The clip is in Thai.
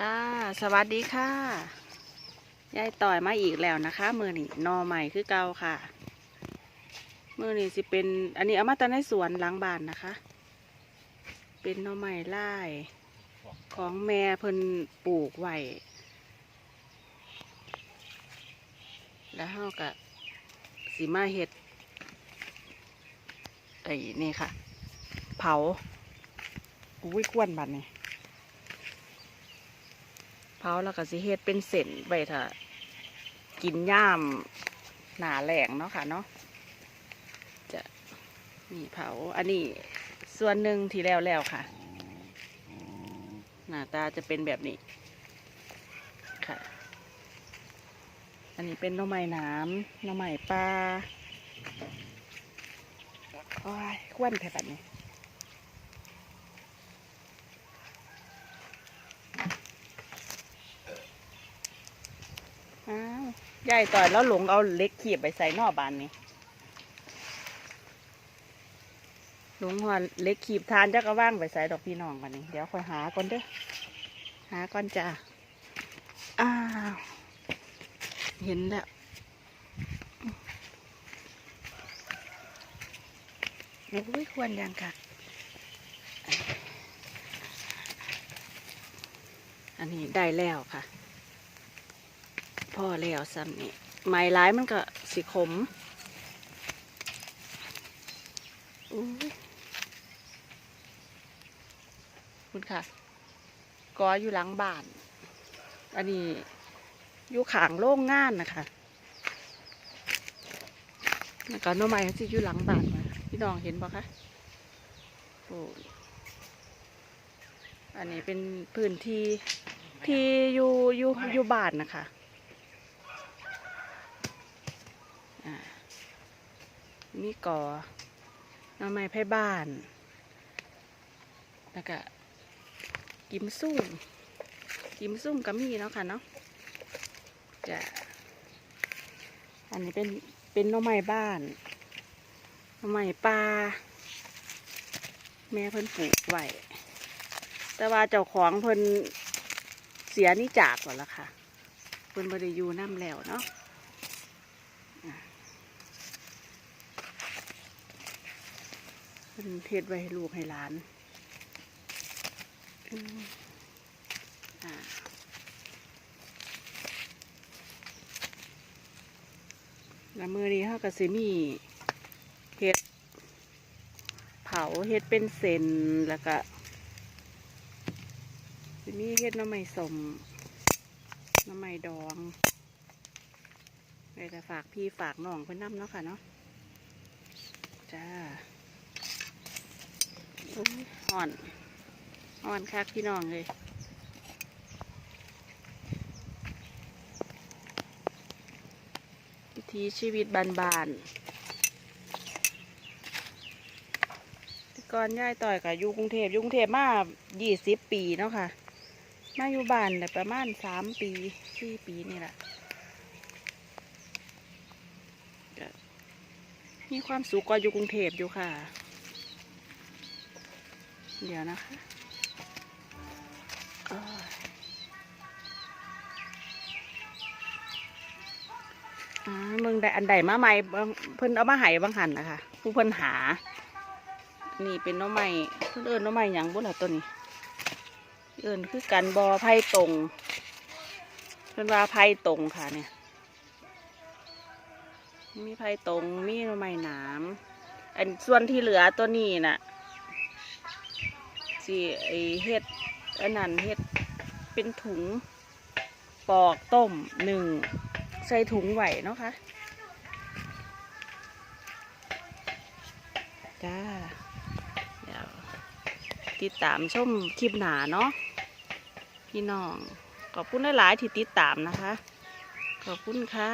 ค่ะ สวัสดีค่ะ ยายต่อยมาอีกแล้วนะคะ มือนี่นอใหม่คือเก่าค่ะ มือนี่สิเป็น อันนี้เอามาแตในสวนหลังบ้านนะคะ เป็นนอใหม่ไล่ของแม่เพิ่นปลูกไว้แล้วเฮาก็สีมาเฮ็ดไอ้นี่ค่ะ เผาอุ้ยกวนบัดนี่ เผาแล้วก็สิเฮ็ดเป็นเส้นไว้ถ้ากินย่ามหนาแหลงเนาะค่ะเนาะจะนี่เผาอันนี้ส่วนหนึ่งที่แล้วแล้วค่ะ หน้าตาจะเป็นแบบนี้ค่ะ อันนี้เป็นหน่อไม้น้ำหน่อไม้ปลาโอ้ยควันแผ่แบบนี้ อ้าว ยายต่อยแล้วหลงเอาเล็กขีบไปใส่นอกบานนี่หลงหัวเล็กขีบทานจะก็ว่างไปใส่ดอกพี่น้องกันนี่เดี๋ยวค่อยหาก่อนเด้อหาก่อนจ้าอ้าวเห็นแล้วโอ้ยควรยังค่ะ อันนี้ได้แล้วค่ะ พ่อแล้วซ้ำนี่ไม้ร้ายมันก็สิขมอุ้ยคุณค่ะกออยู่หลังบ้าน อันนี้อยู่ขางโล่งงานนะคะแล้วก็น้อไม้ที่อยู่หลังบ้านมาพี่น้องเห็นปะคะโอ้อันนี้เป็นพื้นที่ที่อยู่อยู่อยู่บ้านนะคะ อ่า มีก่อน้ำไม้ไผ่บ้าน แล้วก็กิมซุ่มกิมซุ่มก็มีเนาะค่ะเนาะจะอันนี้เป็นเป็นน้ำไม้บ้านน้ำไม้ปลาแม่เพิ่นปลูกไว้แต่ว่าเจ้าของเพิ่นเสียนี่จากก่อนละค่ะเพิ่นบริยูน้ำแล้วเนาะ เป็นเทศไว้ให้ลูกให้หลานอ่าแล้วมือนี้เขาก็สิมีเห็ด เผาเห็ดเป็นเซนแล้วก็สิมีเห็ดน้ำไม้สมน้ำไม้ดองไปแต่ฝากพี่ฝากน้องเพื่อนน้ำเนาะค่ะเนาะจ้า อ่อนอ่อนคักพี่น้องเลยวิถีชีวิตบานๆแต่ก่อนย่ายต่อยกับอยู่กรุงเทพอยู่กรุงเทพมายี่สิบปีเนาะค่ะ มาอยู่บ้านแต่ประมาณสามปีสี่ปีนี่แหละมีความสุขกว่าอยู่กรุงเทพอยู่ค่ะ เดี๋ยวนะคะเอ้ยอ่ามืองใดอันใดมาใหม่เบิ่งเพิ่นเอามาให้บางหันนะคะผู้เพิ่นหา นี่เป็นน้อใหม่เพิ่นเอิญน้อใหม่ยังบุล่ะตัวนี้ เอิญคือกันบอไผ่ตรง เพิ่นว่าไผ่ตรงค่ะเนี่ย มีไผ่ตรงมีน้อใหม่หนามอันส่วนที่เหลือตัวนี้น่ะ สิไอเฮ็ดอันนั้นเฮ็ดเป็นถุงปอกต้มหนึ่งใส่ถุงไหวเนาะคะจ้าเดี๋ยวติดตามชมคลิปหนาเนาะพี่น้อง ขอบคุณหลายๆที่ติดตามนะคะ ขอบคุณค่ะ